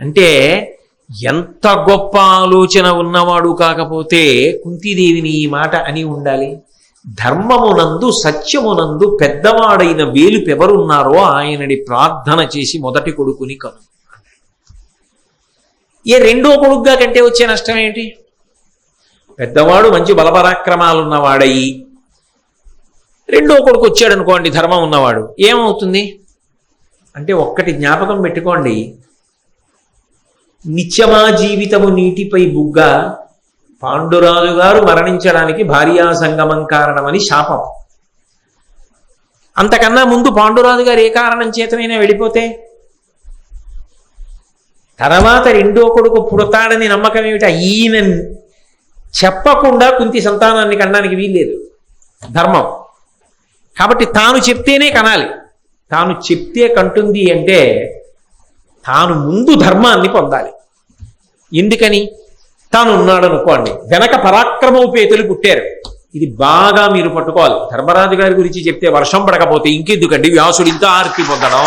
అంటే ఎంత గొప్ప ఆలోచన ఉన్నవాడు కాకపోతే కుంతీదేవిని ఈ మాట అని ఉండాలి. ధర్మమునందు సత్యమునందు పెద్దవాడైన వేలు ఎవరున్నారో ఆయనని ప్రార్థన చేసి మొదటి కొడుకుని కను. ఏ రెండో కొడుకుగా కంటే వచ్చే నష్టం ఏంటి? పెద్దవాడు మంచి బలపరాక్రమాలున్నవాడయి రెండో కొడుకు వచ్చాడు అనుకోండి ధర్మం ఉన్నవాడు. ఏమవుతుంది? అంటే ఒక్కటి జ్ఞాపకం పెట్టుకోండి. నిత్యమా జీవితము నీటిపై బుగ్గ పాండురాజు గారు మరణించడానికి భార్యా సంగమం కారణమని శాపం. అంతకన్నా ముందు పాండురాజు గారు ఏ కారణం చేతనైనా వెళ్ళిపోతే? తర్వాత రెండో కొడుకు పుడతాడని నమ్మకం ఏమిటి? ఈయన చెప్పకుండా కుంతి సంతానాన్ని కనడానికి వీల్లేదు. ధర్మం. కాబట్టి తాను చెప్తేనే కనాలి. తాను చెప్తే కంటుంది అంటే తాను ముందు ధర్మాన్ని పొందాలి. ఎందుకని? తాను ఉన్నాడనుకోండి వెనక పరాక్రమోపేతులు పుట్టారు. ఇది బాగా మీరు పట్టుకోవాలి. ధర్మరాజు గారి గురించి చెప్తే వర్షం పడకపోతే ఇంకెందుకండి? వ్యాసుడు ఇంత ఆర్తి పొందడం.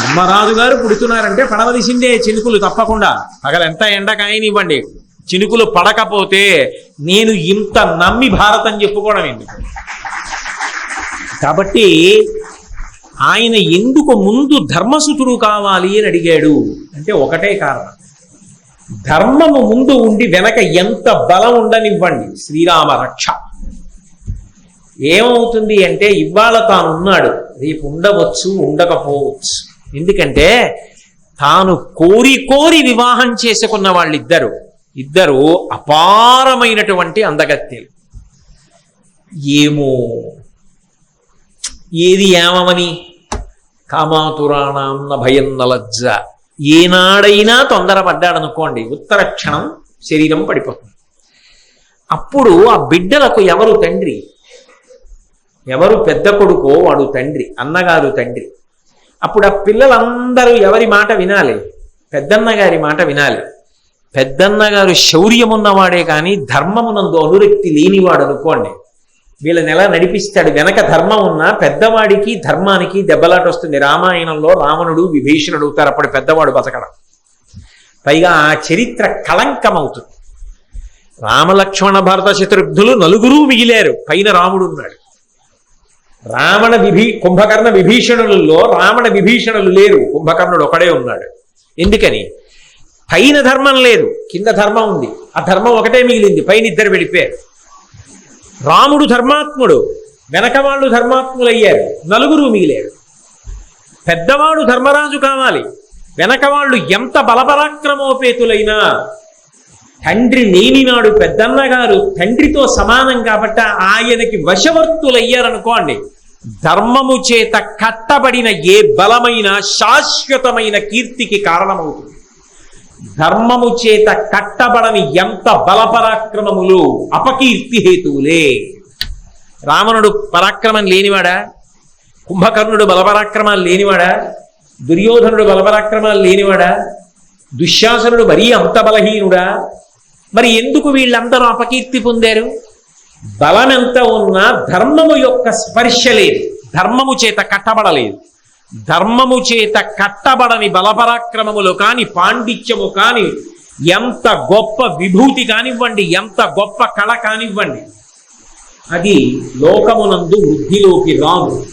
ధర్మరాజు గారు పుడుతున్నారంటే పడవలసిందే చినుకులు తప్పకుండా. పగలెంత ఎండ కాయనివ్వండి చినుకులు పడకపోతే నేను ఇంత నమ్మి భారతం చెప్పుకోవడం ఎందుకు? కాబట్టి ఆయన ఎందుకు ముందు ధర్మసుతుడు కావాలి అని అడిగాడు? అంటే ఒకటే కారణం. ధర్మము ముందు ఉండి వెనక ఎంత బలం ఉండనివ్వండి శ్రీరామ రక్ష. ఏమవుతుంది అంటే ఇవాళ తాను ఉన్నాడు రేపు ఉండవచ్చు ఉండకపోవచ్చు. ఎందుకంటే తాను కోరి కోరి వివాహం చేసుకున్న వాళ్ళిద్దరు ఇద్దరు అపారమైనటువంటి అందగత్తెలు. ఏమో ఏది ఏమమని కామాతురాణాన్న భయన్న భయం నలజ్జ. ఏనాడైనా తొందరపడ్డాడనుకోండి ఉత్తర క్షణం శరీరం పడిపోతుంది. అప్పుడు ఆ బిడ్డలకు ఎవరు తండ్రి? ఎవరు పెద్ద కొడుకో వాడు తండ్రి అన్నగారు తండ్రి. అప్పుడు ఆ పిల్లలందరూ ఎవరి మాట వినాలి? పెద్దన్న గారి మాట వినాలి. పెద్దన్న గారు శౌర్యమున్నవాడే కానీ ధర్మమునందు అనురక్తి లేనివాడు అనుకోండి వీళ్ళని ఎలా నడిపిస్తాడు? వెనక ధర్మం ఉన్నా పెద్దవాడికి ధర్మానికి దెబ్బలాట వస్తుంది రామాయణంలో రావణుడు విభీషణుడు అవుతారు. అప్పుడు పెద్దవాడు బతకడం. పైగా ఆ చరిత్ర కళంకం అవుతుంది రామలక్ష్మణ భరత శత్రుఘ్నులు నలుగురు మిగిలారు. పైన రాముడు ఉన్నాడు. రావణ విభీ కుంభకర్ణ విభీషణులలో రావణ విభీషణులు లేరు. కుంభకర్ణుడు ఒకడే ఉన్నాడు. ఎందుకని? పైన ధర్మం లేదు. కింద ధర్మం ఉంది. ఆ ధర్మం ఒకటే మిగిలింది. పైన ఇద్దరు వెళ్ళిపోయారు. రాముడు ధర్మాత్ముడు వెనక వాళ్ళు ధర్మాత్ములయ్యారు నలుగురు మిగిలారు. పెద్దవాడు ధర్మరాజు కావాలి వెనక వాళ్ళు ఎంత బలపరాక్రమోపేతులైనా తండ్రి లేనినాడు పెద్దన్న గారు తండ్రితో సమానం కాబట్టి ఆయనకి వశవర్తులయ్యారనుకోండి ధర్మము చేత కట్టబడిన ఏ బలమైన శాశ్వతమైన కీర్తికి కారణమవుతుంది. ధర్మము చేత కట్టబడని ఎంత బలపరాక్రమములు అపకీర్తి హేతువులే. రావణుడు పరాక్రమం లేనివాడా? కుంభకర్ణుడు బలపరాక్రమాలు లేనివాడా? దుర్యోధనుడు బలపరాక్రమాలు లేనివాడా? దుశ్శాసనుడు మరీ అంత బలహీనుడా? మరి ఎందుకు వీళ్ళందరూ అపకీర్తి పొందారు? బలమెంత ఉన్నా ధర్మము యొక్క స్పర్శ లేదు. ధర్మము చేత కట్టబడలేదు. ధర్మము చేత కట్టబడని బలపరాక్రమములు కాని పాండిత్యము కాని ఎంత గొప్ప విభూతి కానివ్వండి ఎంత గొప్ప కళ కానివ్వండి అది లోకమునందు వృద్ధిలోకి రాదు.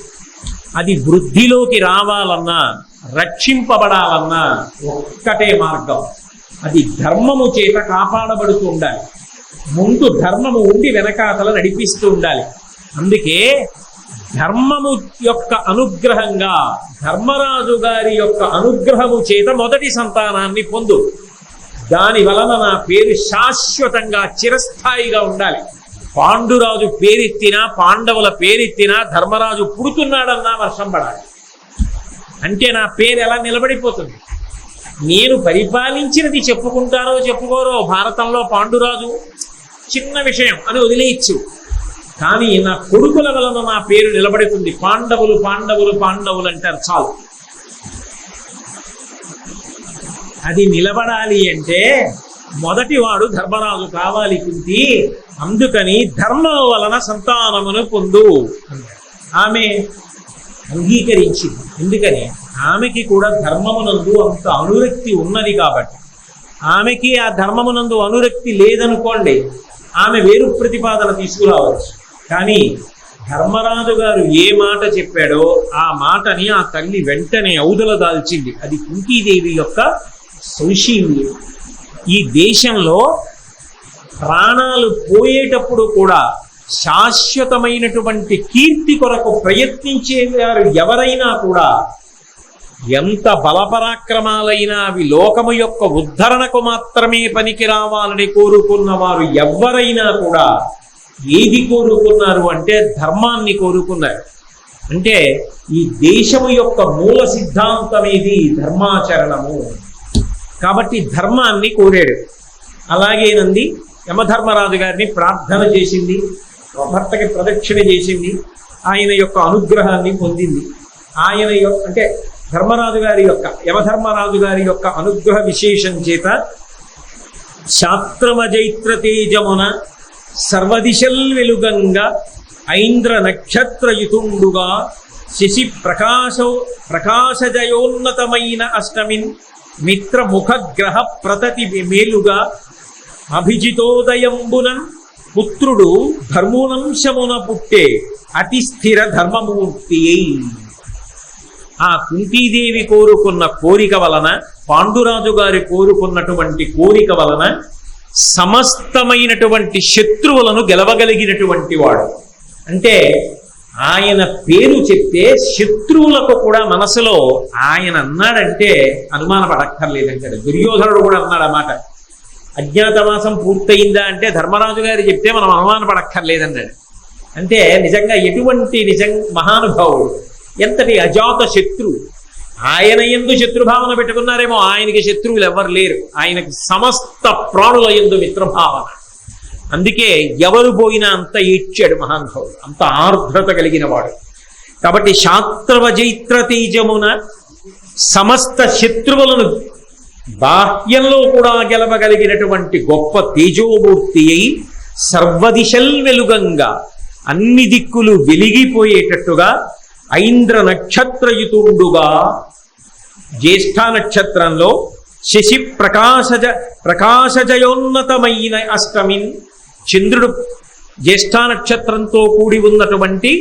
అది వృద్ధిలోకి రావాలన్నా రక్షింపబడాలన్నా ఒక్కటే మార్గం. అది ధర్మము చేత కాపాడబడుతూ ఉండాలి. ముందు ధర్మము ఉండి వెనకాతల నడిపిస్తూ ఉండాలి. అందుకే ధర్మము యొక్క అనుగ్రహంగా ధర్మరాజు గారి యొక్క అనుగ్రహము చేత మొదటి సంతానాన్ని పొందు. దాని వలన నా పేరు శాశ్వతంగా చిరస్థాయిగా ఉండాలి. పాండురాజు పేరెత్తినా పాండవుల పేరెత్తినా ధర్మరాజు పుడుతున్నాడన్నా వర్షం పడాలి. అంటే నా పేరు ఎలా నిలబడిపోతుంది? నేను పరిపాలించినది చెప్పుకుంటారో చెప్పుకోరో భారతంలో పాండురాజు చిన్న విషయం అని వదిలేయచ్చు. కానీ నా కొడుకుల వలన నా పేరు నిలబడుతుంది. పాండవులు పాండవులు పాండవులు అంటారు. చాలు. అది నిలబడాలి అంటే మొదటి వాడు ధర్మరాజు కావాలి కుంతి. అందుకని ధర్మం వలన సంతానమును పొందు. ఆమె అంగీకరించింది. ఎందుకని? ఆమెకి కూడా ధర్మమునందు అంత అనురక్తి ఉన్నది కాబట్టి. ఆమెకి ఆ ధర్మమునందు అనురక్తి లేదనుకోండి ఆమె వేరు ప్రతిపాదన తీసుకురావచ్చు. కానీ ధర్మరాజు గారు ఏ మాట చెప్పాడో ఆ మాటని ఆ తల్లి వెంటనే ఔదల దాల్చింది. అది కుంతీదేవి యొక్క సౌశీల్యం ఈ దేశంలో ప్రాణాలు పోయేటప్పుడు కూడా శాశ్వతమైనటువంటి కీర్తి కొరకు ప్రయత్నించేవారు ఎవరైనా కూడా ఎంత బలపరాక్రమాలైనా అవి లోకము యొక్క ఉద్ధరణకు మాత్రమే పనికి రావాలని కోరుకున్న వారు ఎవరైనా కూడా ఏది కోరుకున్నారు అంటే ధర్మాన్ని కోరుకున్నారు. అంటే ఈ దేశము యొక్క మూల సిద్ధాంతం ఏది ధర్మాచరణము. కాబట్టి ధర్మాన్ని కోరాడు. అలాగేనంది యమధర్మరాజు గారిని ప్రార్థన చేసింది భర్తకి ప్రదక్షిణ చేసింది ఆయన యొక్క అనుగ్రహాన్ని పొందింది. ఆయన యొక్క అంటే ధర్మరాజు గారి యొక్క యమధర్మరాజు గారి యొక్క అనుగ్రహ విశేషం చేత శాస్త్రమజైత్ర తేజమున సర్వదిశల్ వెలుగంగా ఐంద్ర నక్షత్రయుతుండుగా శశి ప్రకాశ ప్రకాశజయోన్నతమైన అష్టమిన్ మిత్రముఖగ్రహ ప్రతతి మేలుగా అభిజితోదయంబునన్ పుత్రుడు ధర్మోనంశమున పుట్టే అతి స్థిర ధర్మమూర్తి ఆ కుంతీదేవి కోరుకున్న కోరిక వలన పాండురాజు గారి కోరుకున్నటువంటి కోరిక వలన సమస్తమైనటువంటి శత్రువులను గెలవగలిగినటువంటి వాడు. అంటే ఆయన పేరు చెప్తే శత్రువులకు కూడా మనసులో ఆయన అన్నాడంటే అనుమానపడక్కర్లేదంటాడు. దుర్యోధనుడు కూడా అన్నాడు అన్నమాట అజ్ఞాతవాసం పూర్తయిందా అంటే ధర్మరాజు గారు చెప్తే మనం అనుమానపడక్కర్లేదన్నాడు. అంటే నిజంగా ఎటువంటి నిజం మహానుభావుడు ఎంతటి అజాత శత్రువు ఆయన ఎందు శత్రుభావన పెట్టుకున్నారేమో ఆయనకి శత్రువులు ఎవరు లేరు. ఆయనకి సమస్త ప్రాణుల ఎందు మిత్రభావన. అందుకే ఎవరు పోయినా అంత ఈడ్చాడు మహానుభావుడు. అంత ఆర్ద్రత కలిగిన వాడు కాబట్టి శాస్త్రవజైత్ర తేజమున సమస్త శత్రువులను బాహ్యంలో కూడా గెలవగలిగినటువంటి గొప్ప తేజోమూర్తి అయి సర్వదిశల్ వెలుగంగా అన్ని దిక్కులు వెలిగిపోయేటట్టుగా ఐంద్ర నక్షత్రయుతుండుగా. జ్యేష్ఠ నక్షత్రంలో శశి ప్రకాశజ ప్రకాశజయోన్నతమైన అష్టమిన్ చంద్రుడు జ్యేష్ఠ నక్షత్రంతో కూడి ఉన్నటువంటి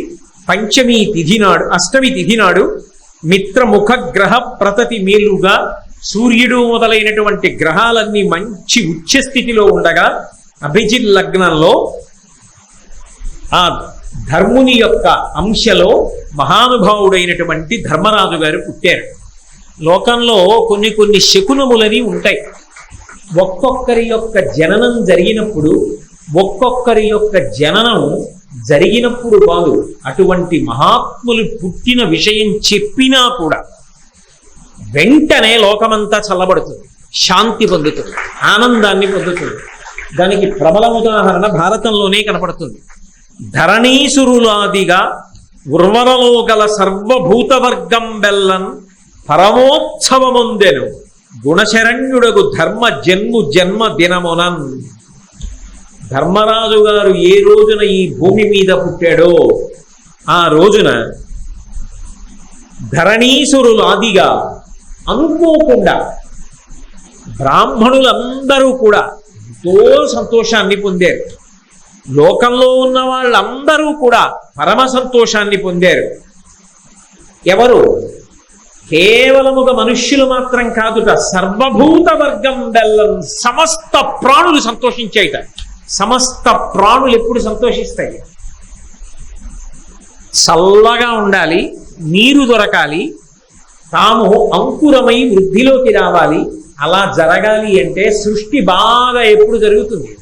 పంచమి తిథి నాడు అష్టమి తిథి నాడు మిత్రముఖ గ్రహ ప్రతతి మేలుగా సూర్యుడు మొదలైనటువంటి గ్రహాలన్నీ మంచి ఉచ్చ స్థితిలో ఉండగా అభిజిత్ లగ్నంలో ఆ ధర్ముని యొక్క అంశలో మహానుభావుడైనటువంటి ధర్మరాజు గారు పుట్టారు. లోకంలో కొన్ని కొన్ని శకునములని ఉంటాయి. ఒక్కొక్కరి యొక్క జననం జరిగినప్పుడు ఒక్కొక్కరి యొక్క జననం జరిగినప్పుడు కాదు అటువంటి మహాత్ములు పుట్టిన విషయం చెప్పినా కూడా వెంటనే లోకమంతా చల్లబడుతుంది. శాంతి పొందుతుంది. ఆనందాన్ని పొందుతుంది. దానికి ప్రబల ఉదాహరణ భారతంలోనే కనపడుతుంది. ధరణీసురులాదిగా ఉర్వరలో గల సర్వభూతవర్గం బెల్లన్ పరమోత్సవముందెను గుణశరణ్యుడగు ధర్మ జన్ము జన్మ దినమునన్. ధర్మరాజు గారు ఏ రోజున ఈ భూమి మీద పుట్టాడో ఆ రోజున ధరణీసురులాదిగా అనుకోకుండా బ్రాహ్మణులందరూ కూడా ఎంతో సంతోషాన్ని పొందారు. లోకంలో ఉన్న వాళ్ళందరూ కూడా పరమ సంతోషాన్ని పొందారు. ఎవరు? కేవలముగా మనుష్యులు మాత్రం కాదుట. సర్వభూత వర్గం బెల్లం సమస్త ప్రాణులు సంతోషించాయిట సమస్త ప్రాణులు ఎప్పుడు సంతోషిస్తాయి? చల్లగా ఉండాలి నీరు దొరకాలి తాము అంకురమై వృద్ధిలోకి రావాలి. అలా జరగాలి అంటే సృష్టి బాగా ఎప్పుడు జరుగుతుంది?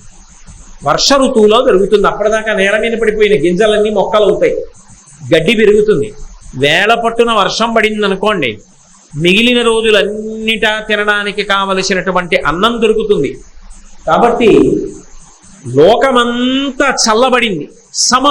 వర్ష ఋతువులో జరుగుతుంది అప్పటిదాకా నేల మీద పడిపోయిన గింజలన్నీ మొక్కలు అవుతాయి. గడ్డి పెరుగుతుంది. వేల పట్టున వర్షం పడింది అనుకోండి మిగిలిన రోజులన్నిటా తినడానికి కావలసినటువంటి అన్నం దొరుకుతుంది. కాబట్టి లోకమంతా చల్లబడింది. సమ